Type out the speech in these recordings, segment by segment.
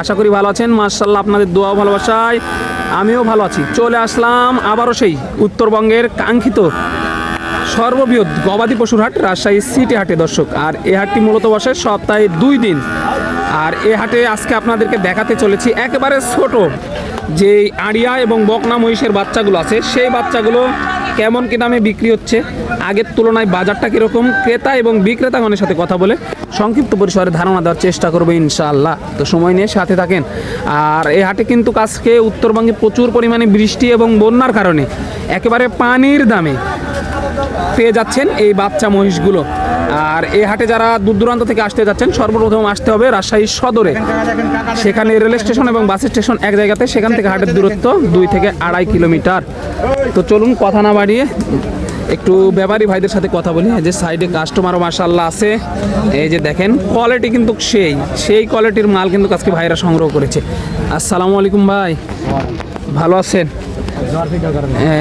আশা করি ভালো আছেন। মার্শাল্লাহ আপনাদের দোয়া ভালোবাসায়। আমিও ভালো আছি। চলে আসলাম আবারও সেই উত্তরবঙ্গের কাঙ্ক্ষিত সর্ববৃহৎ গবাদি পশুর হাট, রাজশাহী সিটি হাটে দর্শক। আর এ হাটটি মূলত বসে সপ্তাহে দুই দিন। আর এ হাটে আজকে আপনাদেরকে দেখাতে চলেছি একেবারে ছোট যে আড়িয়া এবং বকনা মহিষের বাচ্চাগুলো আছে, সেই বাচ্চাগুলো কেমন কি দামে বিক্রি হচ্ছে? আগের তুলনায় বাজারটা কীরকম? ক্রেতা এবং বিক্রেতাগণের সাথে কথা বলে সংক্ষিপ্ত পরিসরে ধারণা দেওয়ার চেষ্টা করব ইনশাআল্লাহ। তো সময় নিয়ে সাথে থাকেন। আর এই হাটে কিন্তু আজকে উত্তরবঙ্গে প্রচুর পরিমাণে বৃষ্টি এবং বন্যার কারণে একেবারে পানির দামে পেয়ে যাচ্ছেন এই বাচ্চা মহিষগুলো। আর এই হাটে যারা দূর দূরান্ত থেকে আসতে যাচ্ছেন, সর্বপ্রথম আসতে হবে রাজশাহী সদরে। সেখানে রেল স্টেশন এবং বাস স্টেশন এক জায়গাতে, সেখান থেকে হাটের দূরত্ব দুই থেকে আড়াই কিলোমিটার। তো চলুন কথা না বাড়িয়ে একটু ব্যাপারী ভাইদের সাথে কথা বলি। যে সাইডে কাস্টমারও মাসাল্লাহ আছে। এই যে দেখেন কোয়ালিটি কিন্তু সেই সেই কোয়ালিটির মাল কিন্তু আজকে ভাইরা সংগ্রহ করেছে। আসসালামু আলাইকুম ভাই। ভালো আছেন?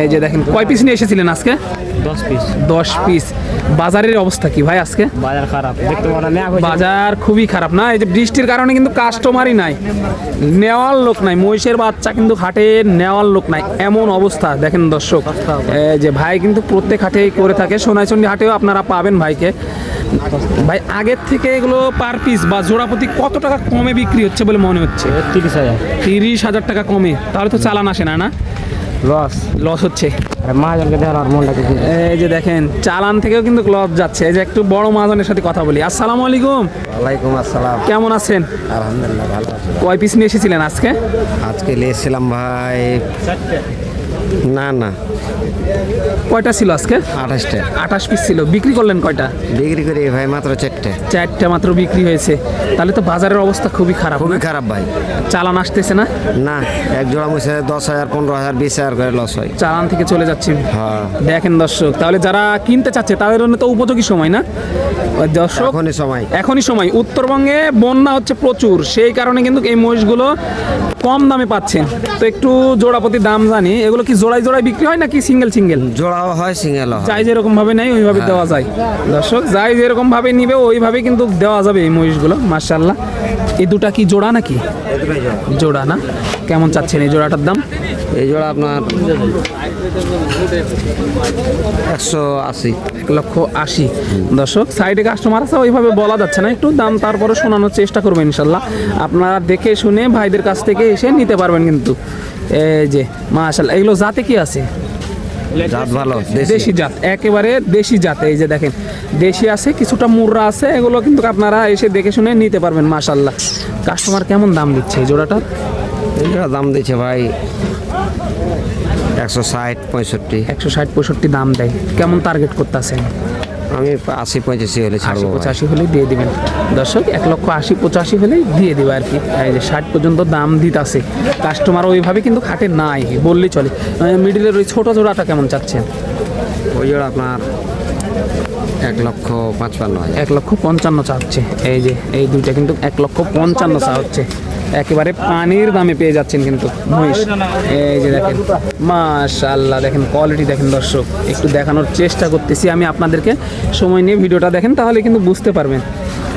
এই যে দেখেন, কয় পিস নিয়ে এসেছিলেন আজকে? দশ পিস দশ পিস বাজারের অবস্থা কি ভাই আজকে? বাজার খারাপ। দেখতে বাজার খুবই খারাপ না এই যে বৃষ্টির কারণে কিন্তু কাস্টমারই নাই। নেওয়ার লোক নাই মহিষের বাচ্চা কিন্তু হাটে নেওয়ার লোক নাই এমন অবস্থা। দেখেন দর্শক যে ভাই কিন্তু প্রত্যেক হাটেই করে থাকে সোনাইচন্ডী হাটেও আপনারা পাবেন ভাইকে। ভাই আগের থেকে এগুলো পার পিস বা জোড়াপতি কত টাকা কমে বিক্রি হচ্ছে বলে মনে হচ্ছে? তিরিশ হাজার। তিরিশ হাজার টাকা কমে তাহলে তো চালান আসে না না? লস লস হচ্ছে। আরে মহাজনকে দেওয়ার আর মনটা কিছু এই যে দেখেন চালান থেকেও কিন্তু লস যাচ্ছে। এই যে একটু বড় মহাজনের সাথে কথা বলি। আসসালামু আলাইকুম। ওয়ালাইকুম আসসালাম। কেমন আছেন? আলহামদুলিল্লাহ ভালো আছি। কয় পিস নিয়ে এসেছিলেন আজকে? আজকে নিয়েছিলাম ভাই না না। কয়টা ছিল আজকে? আঠাশটা। আঠাশ পিস ছিল। বিক্রি করলেন কয়টা? বিক্রি করি ভাই মাত্র চারটে। চারটা মাত্র বিক্রি হয়েছে। তাহলে তো বাজারের অবস্থা খুবই খারাপ খুবই খারাপ ভাই। চালান আসতেছে না? না এক জোড়া মুছে দশ হাজার পনেরো হাজার বিশ হাজার করে লস হয়। চালান থেকে চলে যাচ্ছে। হ্যাঁ। দেখেন দর্শক তাহলে যারা কিনতে চাচ্ছে তাদের জন্য তো উপযোগী সময় না? দর্শক এখনই সময়। এখনই সময়। উত্তরবঙ্গে বন্যা হচ্ছে প্রচুর। সেই কারণে কিন্তু এই মহিষগুলো কম দামে পাচ্ছেন। তো একটু জোড়াপতি দাম জানি এগুলো কি জোড়ায় জোড়ায় বিক্রি হয় নাকি সিঙ্গেল সিঙ্গেল? জোড়াও হয় সিঙ্গেল হয়। যাই যেরকম ভাবে নেয় ওইভাবে দেওয়া যায়। দর্শক যাই যেরকম ভাবে নিবে ওইভাবে কিন্তু দেওয়া যাবে এই মহিষগুলো মার্শাল্লাহ এই দুটা কি জোড়া নাকি? জোড়া। না? কেমন চাচ্ছেন এই জোড়াটার দাম? এই জোড়া আপনার একশো আশি। এক লক্ষ আশি। দর্শক সাইডে কাস্টমার আছে ওইভাবে বলা যাচ্ছে না। একটু দাম তারপরে শোনানোর চেষ্টা করবেন ইনশাল্লাহ। আপনারা দেখে শুনে ভাইদের কাছ থেকে এসে নিতে পারবেন কিন্তু। এই যে মাশাল্লাহ এগুলো জাতে কি আছে? জাত ভালো দেশি জাত একেবারে দেশি জাত এই যে দেখেন। দেশি আছে কিছুটা মুররা আছে এগুলো কিন্তু আপনারা এসে দেখে শুনে নিতে পারবেন মাশাল্লাহ কাস্টমার কেমন দাম দিচ্ছে এই জোড়াটার দাম দিচ্ছে ভাই একশো ষাট পঁয়ষট্টি। একশো ষাট পঁয়ষট্টি দাম দেয়। কেমন টার্গেট করতেছেন? আমি আশি পঁচাশি হলে আশি ছাড়বো পঁচাশি হলে দিয়ে দিবেন। দর্শক এক লক্ষ আশি পঁচাশি হলে দিয়ে দিবে আর কি। এই যে ষাট পর্যন্ত দাম দিতেছে। কাস্টমার ওইভাবে কিন্তু খাটে নাই বললেই চলে। মিডিলের ওই ছোটো জোড়াটা কেমন চাচ্ছেন? ওই জোড়া আপনার এক লক্ষ পাঁচপান্ন এক লক্ষ পঞ্চান্ন চা হচ্ছে এই যে এই দুইটা কিন্তু এক লক্ষ পঞ্চান্ন চা হচ্ছে একেবারে পানির দামে পেয়ে যাচ্ছেন কিন্তু মহিষ। এই যে দেখেন মাশাল্লাহ দেখেন কোয়ালিটি দেখেন দর্শক, একটু দেখানোর চেষ্টা করতেছি আমি আপনাদেরকে। সময় নিয়ে ভিডিওটা দেখেন, তাহলে কিন্তু বুঝতে পারবেন।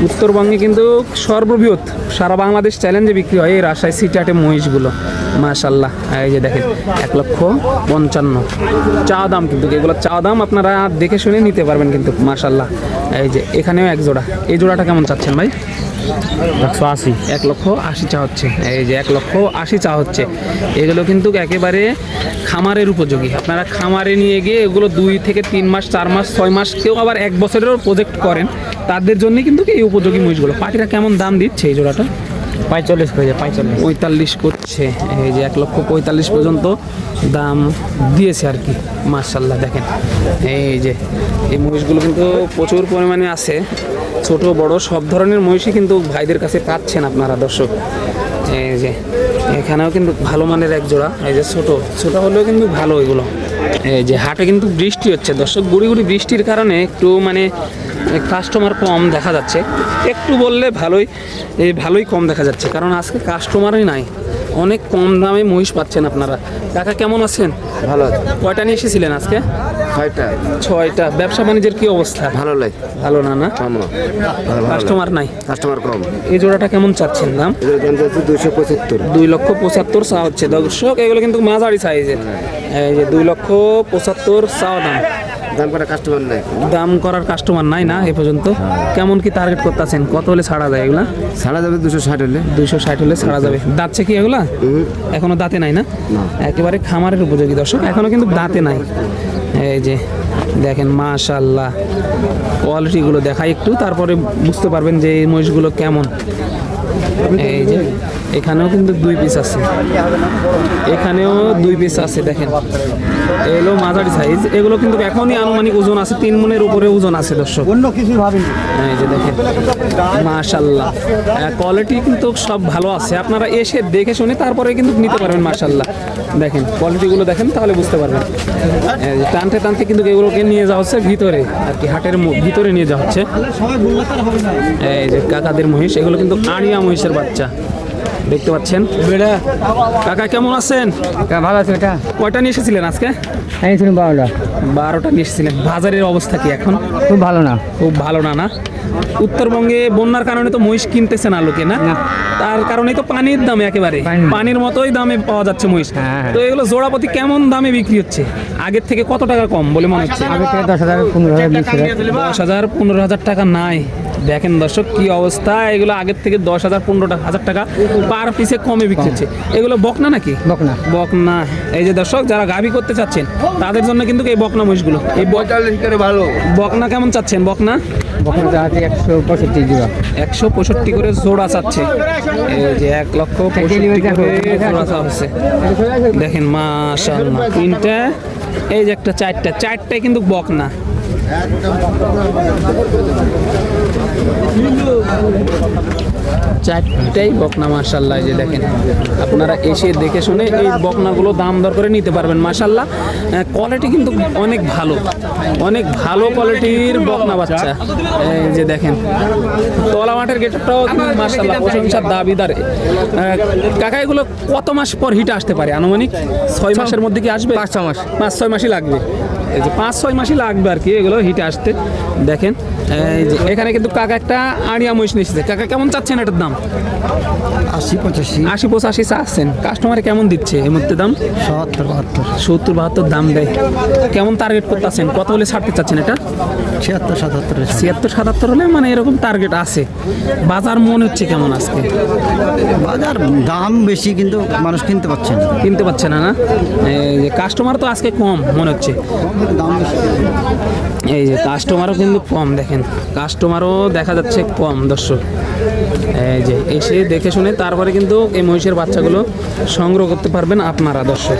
উত্তরবঙ্গে কিন্তু সর্ববৃহৎ সারা বাংলাদেশ চ্যালেঞ্জে বিক্রি হয় এই রাজশাহী সিটি হাটে মহিষগুলো। মাশাল্লাহ এই যে দেখেন, এক লক্ষ পঞ্চান্ন। চা দাম কিন্তু, এগুলো চা দাম আপনারা দেখে শুনে নিতে পারবেন কিন্তু মাশাল্লাহ এই যে এখানেও এক জোড়া, এই জোড়াটা কেমন চাচ্ছেন ভাই? একশো আশি। এক লক্ষ আশি চা হচ্ছে। এই যে এক লক্ষ আশি চা হচ্ছে। এগুলো কিন্তু একেবারে খামারের উপযোগী। আপনারা খামারে নিয়ে গিয়ে এগুলো দুই থেকে তিন মাস চার মাস ছয় মাস কেউ আবার এক বছরেরও প্রজেক্ট করেন তাদের জন্য কিন্তু এই উপযোগী মহিষগুলো? পাখিরা কেমন দাম দিচ্ছে এই জোড়াটা? পঁয়তাল্লিশ যায় পঁয়তাল্লিশ। পঁয়তাল্লিশ করছে। এই যে এক লক্ষ পঁয়তাল্লিশ পর্যন্ত দাম দিয়েছে আর কি। মার্শাল্লাহ দেখেন। এই যে এই মহিষগুলো কিন্তু প্রচুর পরিমাণে আছে। ছোট, বড়, সব ধরনের মহিষই কিন্তু ভাইদের কাছে পাচ্ছেন আপনারা, দর্শক। এই যে, এখানেও কিন্তু ভালো মানের এক জোড়া, এই যে ছোট। ছোট হলেও কিন্তু ভালো ওইগুলো এই যে, হাটে কিন্তু বৃষ্টি হচ্ছে। দর্শক, গুড়ি গুড়ি বৃষ্টির কারণে একটু মানে কাস্টমার কম দেখা যাচ্ছে। একটু বললে ভালোই এই ভালোই কম দেখা যাচ্ছে। কারণ আজকে কাস্টমারই নাই। অনেক কম দামে মহিষ পাচ্ছেন আপনারা। কাকা কেমন আছেন? ভালো কয়টা নিয়ে এসেছিলেন আজকে? ছয়টা। ছয়টা। ব্যবসা বাণিজ্যের কি অবস্থা? ভালো লাগে ভালো না না? কাস্টমার নাই। কাস্টমার কম। এই জোড়াটা কেমন চাচ্ছেন দাম? দুশো পঁচাত্তর। দুই লক্ষ পঁচাত্তর চা হচ্ছে। দর্শক এগুলো কিন্তু মাঝারি সাইজের এই যে দুই লক্ষ পঁচাত্তর চাওয়া দাম। দাম করে কাস্টমার নেই। দাম করার কাস্টমার নাই না এ পর্যন্ত। কেমন কি টার্গেট করতেছেন? কত হলে ছাড়া যায় এগুলা? ছাড়া যাবে দুশো ষাট হলে। দুইশো ষাট হলে ছাড়া যাবে। দাঁতছে কি এগুলা? এখনও দাঁতে নাই না? একেবারে খামারের উপযোগী দর্শক এখনও কিন্তু দাঁতে নাই। এই যে দেখেন মাশাল্লাহ কোয়ালিটিগুলো দেখাই একটু তারপরে বুঝতে পারবেন যে এই মহিষগুলো কেমন। এই যে এখানেও কিন্তু দুই পিস আছে। এখানেও দুই পিস আছে দেখেন। এগুলো মাঝারি সাইজ এগুলো কিন্তু এখনই আনুমানিক ওজন আছে তিন মনের উপরে ওজন আছে দর্শক। অন্য কিছু ভাবিনি। এই যে দেখেন মাশাল্লাহ কোয়ালিটি কিন্তু সব ভালো আছে। আপনারা এসে দেখে শুনে তারপরে কিন্তু নিতে পারবেন মাশাল্লাহ দেখেন কোয়ালিটিগুলো দেখেন তাহলে বুঝতে পারবেন। টানতে টানতে কিন্তু এগুলোকে নিয়ে যাওয়া হচ্ছে ভিতরে আর কি হাটের ভিতরে নিয়ে যাওয়া হচ্ছে। এই যে কাকাদের মহিষ এগুলো কিন্তু আড়িয়া মহিষের বাচ্চা। দেখতে পাচ্ছেন? কাকা কেমন আছেন? ভালো আছে এটা কয়টা নিয়ে এসেছিলেন আজকে? আমি শুনি বারোটা। বারোটা নিয়ে এসেছিলেন। বাজারের অবস্থা কি এখন? খুব ভালো না। খুব ভালো না না? উত্তরবঙ্গে বন্যার কারণে তো মহিষ কিনতেছে না? লোকে না। তার কারণে তো পানির দাম একেবারে। পানির। মতোই দামে পাওয়া যাচ্ছে মহিষ। হ্যাঁ, হ্যাঁ। তো এগুলো জোড়াপতি কেমন দামে বিক্রি হচ্ছে? আগের থেকে কত টাকা কম বলে মনে হচ্ছে? আগে থেকে দশ হাজার পনেরো হাজার দশ হাজার পনেরো হাজার টাকা নাই। দেখেন দর্শক কি অবস্থা? এগুলো আগের থেকে দশ হাজার পনেরো হাজার টাকা পার পিসে কমে বিক্রি হচ্ছে। এগুলো বকনা নাকি? বকনা। বকনা। এই যে দর্শক যারা গাভি করতে চাচ্ছেন তাদের জন্য কিন্তু এই বকনা মহিষগুলো। এই বক- পঁয়তাল্লিশ করে ভালো। বকনা কেমন চাচ্ছেন? বকনা? বকনা আছে একশো পঁয়ষট্টি জোড়া একশো পঁয়ষট্টি করে জোড়া চাচ্ছে। এই যে এক লক্ষ পঁয়ষট্টি করে জোড়া দেখেন মাশাআল্লাহ তিনটা এই যে একটা চারটা। চারটায় কিন্তু বক না চারটাই বকনা এই যে দেখেন। আপনারা এসে দেখে শুনে এই বকনাগুলো দাম দর করে নিতে পারবেন মাশাল্লাহ। কোয়ালিটি কিন্তু অনেক ভালো। অনেক ভালো কোয়ালিটির বকনা বাচ্চা। এই যে দেখেন তলা মাঠের গেটটাও কিন্তু মাশাল্লাহ প্রশংসার দাবিদার। কাকা এগুলো কত মাস পর হিট আসতে পারে? আনুমানিক ছয় মাসের মধ্যে কি আসবে? পাঁচ ছ মাস। পাঁচ ছয় মাসই লাগবে। এই যে পাঁচ ছয় মাসই লাগবে আর কি এগুলো হিটে আসতে। দেখেন এই যে এখানে কিন্তু কাকা একটা আড়িয়া মহিষ নিয়েছে কাকা কেমন চাচ্ছেন এটার দাম? আশি পঁচাশি। আশি পঁচাশি চাচ্ছেন। কাস্টমারে কেমন দিচ্ছে এই মধ্যে দাম? সত্তর বাহাত্তর। সত্তর বাহাত্তর দাম দেয়। কেমন টার্গেট করতেছেন? কত হলে ছাড়তে চাচ্ছেন এটা? ছিয়াত্তর সাতাত্তর ছিয়াত্তর সাতাত্তর হলে মানে এরকম টার্গেট আছে। বাজার মনে হচ্ছে কেমন আজকে? বাজার দাম বেশি কিন্তু মানুষ কিনতে পারছে না। কিনতে পারছে না না? কাস্টমার তো আজকে কম মনে হচ্ছে। এই যে কাস্টমারও কিন্তু কম, দেখেন। কাস্টমারও দেখা যাচ্ছে কম, দর্শক। এই যে এসে দেখে শুনে তারপরে কিন্তু এই মহিষের বাচ্চাগুলো সংগ্রহ করতে পারবেন আপনারা, দর্শক।